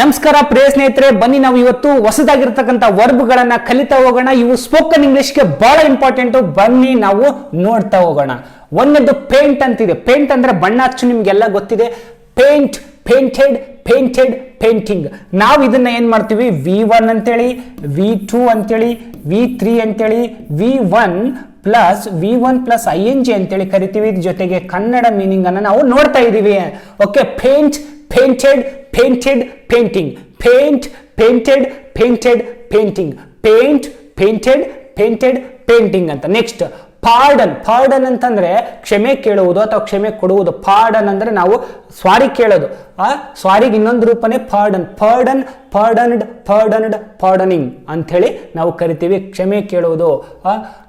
ನಮಸ್ಕಾರ ಪ್ರಿಯ ಸ್ನೇಹಿತರೆ, ಬನ್ನಿ ನಾವು ಇವತ್ತು ಹೊಸದಾಗಿರ್ತಕ್ಕಂಥ ವರ್ಬ್ಗಳನ್ನ ಕಲಿತಾ ಹೋಗೋಣ. ಇವು ಸ್ಪೋಕನ್ ಇಂಗ್ಲಿಷ್ಗೆ ಬಹಳ ಇಂಪಾರ್ಟೆಂಟ್ ಬನ್ನಿ ನಾವು ನೋಡ್ತಾ ಹೋಗೋಣ. ಒಂದೊಂದು ಪೇಂಟ್ ಅಂತಿದೆ. ಪೇಂಟ್ ಅಂದ್ರೆ ಬಣ್ಣ ಹಚ್ಚು, ನಿಮ್ಗೆಲ್ಲ ಗೊತ್ತಿದೆ. ಪೇಂಟ್ ಪೇಂಟೆಡ್ ಪೇಂಟೆಡ್ ಪೇಂಟಿಂಗ್ ನಾವು ಇದನ್ನ ಏನ್ ಮಾಡ್ತೀವಿ? ವಿ ಒನ್ ಅಂತೇಳಿ ವಿ ಟೂ ಅಂತೇಳಿ ವಿ ತ್ರೀ ಅಂತೇಳಿ V one plus V one plus I N G ಅಂತೇಳಿ ಕರಿತೀವಿ. ಜೊತೆಗೆ ಕನ್ನಡ ಮೀನಿಂಗ್ ಅನ್ನ ನಾವು ನೋಡ್ತಾ ಇದೀವಿ. Okay paint painted painted painting paint painted painted painting paint painted painted painting ಅಂತ. ನೆಕ್ಸ್ಟ್ ಪಾರ್ಡನ್ ಪಾರ್ಡನ್ ಅಂತಂದ್ರೆ ಕ್ಷಮೆ ಕೇಳುವುದು ಅಥವಾ ಕ್ಷಮೆ ಕೊಡುವುದು. ಪಾರ್ಡನ್ ಅಂದ್ರೆ ನಾವು ಸ್ವಾರಿ ಕೇಳೋದು. ಆ, ಸ್ವಾರಿಗೆ ಇನ್ನೊಂದು ರೂಪನೇ pardon pardon pardoned pardoned pardoning ಅಂಥೇಳಿ ನಾವು ಕರಿತೀವಿ ಕ್ಷಮೆ ಕೇಳುವುದು.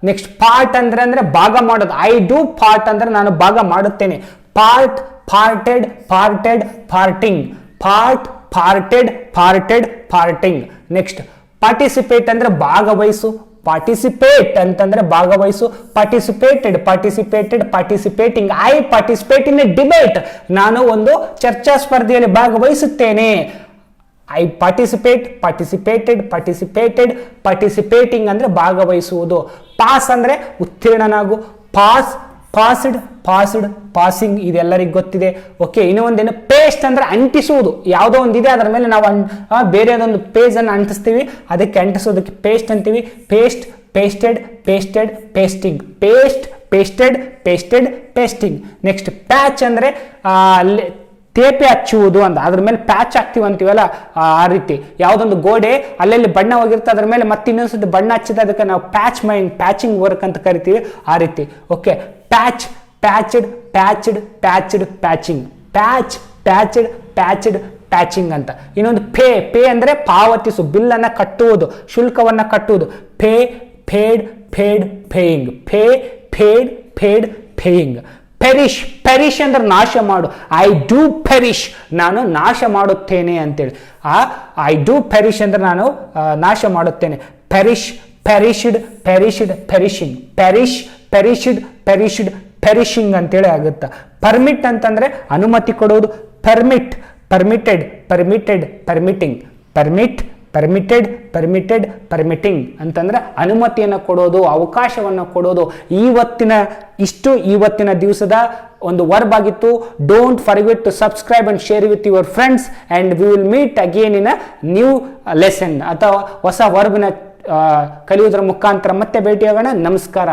ನೆಕ್ಸ್ಟ್ ಪಾರ್ಟ್ ಅಂದ್ರೆ ಅಂದ್ರೆ ಭಾಗ ಮಾಡೋದು. ಐ ಡೂ ಪಾರ್ಟ್ ಅಂದ್ರೆ ನಾನು ಭಾಗ ಮಾಡುತ್ತೇನೆ. Part parted parted parting part, parted parted, parting. Next participate ಅಂದ್ರೆ ಭಾಗವಹಿಸು ಪಾರ್ಟಿಸಿಪೇಟ್ ಅಂತಂದ್ರೆ ಭಾಗವಹಿಸು participated participated participating I participate in a debate ನಾನು ಒಂದು ಚರ್ಚಾ ಸ್ಪರ್ಧೆಯಲ್ಲಿ ಭಾಗವಹಿಸುತ್ತೇನೆ. I participate participated participated participating ಅಂದ್ರೆ ಭಾಗವಹಿಸುವುದು. ಪಾಸ್ ಅಂದ್ರೆ ಉತ್ತೀರ್ಣನಾಗು. ಪಾಸ್ ಪಾಸ್ಡ್ ಪಾಸ್ಡ್ ಪಾಸಿಂಗ್ ಇದೆಲ್ಲರಿಗೂ ಗೊತ್ತಿದೆ. ಓಕೆ ಇನ್ನೂ ಒಂದೇನು ಪೇಸ್ಟ್ ಅಂದ್ರೆ ಅಂಟಿಸುವುದು. ಯಾವುದೋ ಒಂದಿದೆ, ಅದರ ಮೇಲೆ ನಾವು ಅನ್- ಬೇರೆದೊಂದು ಪೇಜ್ ಅನ್ನು ಅಂಟಿಸ್ತೀವಿ. ಅದಕ್ಕೆ ಅಂಟಿಸೋದಕ್ಕೆ ಪೇಸ್ಟ್ ಅಂತೀವಿ. Paste pasted pasted pasting paste pasted pasted pasting next patch ಅಂದರೆ ತೇಪೆ ಹಚ್ಚುವುದು ಅಂತ ಅದ್ರ ಮೇಲೆ ಪ್ಯಾಚ್ ಹಾಕ್ತೀವಿ ಅಂತೀವಲ್ಲ, ಆ ರೀತಿ. ಯಾವುದೊಂದು ಗೋಡೆ, ಅಲ್ಲಲ್ಲಿ ಬಣ್ಣ ಹೋಗಿರುತ್ತೆ, ಅದ್ರ ಮೇಲೆ ಮತ್ತೆ ಇನ್ನೊಂದ್ಸತಿ ಬಣ್ಣ ಹಚ್ಚಿದ ಅದಕ್ಕೆ ನಾವು ಪ್ಯಾಚ್ ಮೈಂಡ್ ಪ್ಯಾಚಿಂಗ್ ವರ್ಕ್ ಅಂತ ಕರಿತೀವಿ, ಆ ರೀತಿ. Okay, patch, patched patched patched patching. Patch, patched patched patching ಅಂತ. ಇನ್ನೊಂದು ಪೇ ಪೇ ಅಂದ್ರೆ ಪಾವತಿಸು ಬಿಲ್ಲನ್ನು ಕಟ್ಟುವುದು, ಶುಲ್ಕವನ್ನು ಕಟ್ಟುವುದು. Pay paid paid paying pay paid paid paying. Perish perish ಅಂದ್ರೆ ನಾಶ ಮಾಡು. ಐ ಡೂ ಪೆರಿಶ್ ನಾನು ನಾಶ ಮಾಡುತ್ತೇನೆ ಅಂತೇಳಿ. ಆ ಐ ಡೂ ಪೆರಿಶ್ ಅಂದ್ರೆ ನಾನು ನಾಶ ಮಾಡುತ್ತೇನೆ. ಪೆರಿಶ್ ಪೆರಿಶ್ಡ್ ಪೆರಿಶ್ಡ್ ಪೆರಿಶಿಂಗ್ ಪೆರಿಶ್ ಪೆರಿಶ್ಡ್ ಪೆರಿಶಿಡ್ ಪೆರಿಶಿಂಗ್ ಅಂತೇಳಿ ಆಗುತ್ತೆ. ಪರ್ಮಿಟ್ ಅಂತಂದ್ರೆ ಅನುಮತಿ ಕೊಡೋದು permit permitted permitted permitting permit permitted permitted permitting ಅಂತಂದ್ರೆ ಅನುಮತಿಯನ್ನು ಕೊಡೋದು, ಅವಕಾಶವನ್ನು ಕೊಡೋದು. ಇವತ್ತಿನ ಇಷ್ಟು ಇವತ್ತಿನ ದಿವಸದ ಒಂದು ವರ್ಬ್ ಆಗಿತ್ತು. Don't forget to subscribe and share with your friends and we will meet again in a new lesson ಅಥವಾ ಹೊಸ ವರ್ಬ್ನ ಕಲಿಯೋದ್ರ ಮುಖಾಂತರ ಮತ್ತೆ ಭೇಟಿಯಾಗೋಣ. ನಮಸ್ಕಾರ.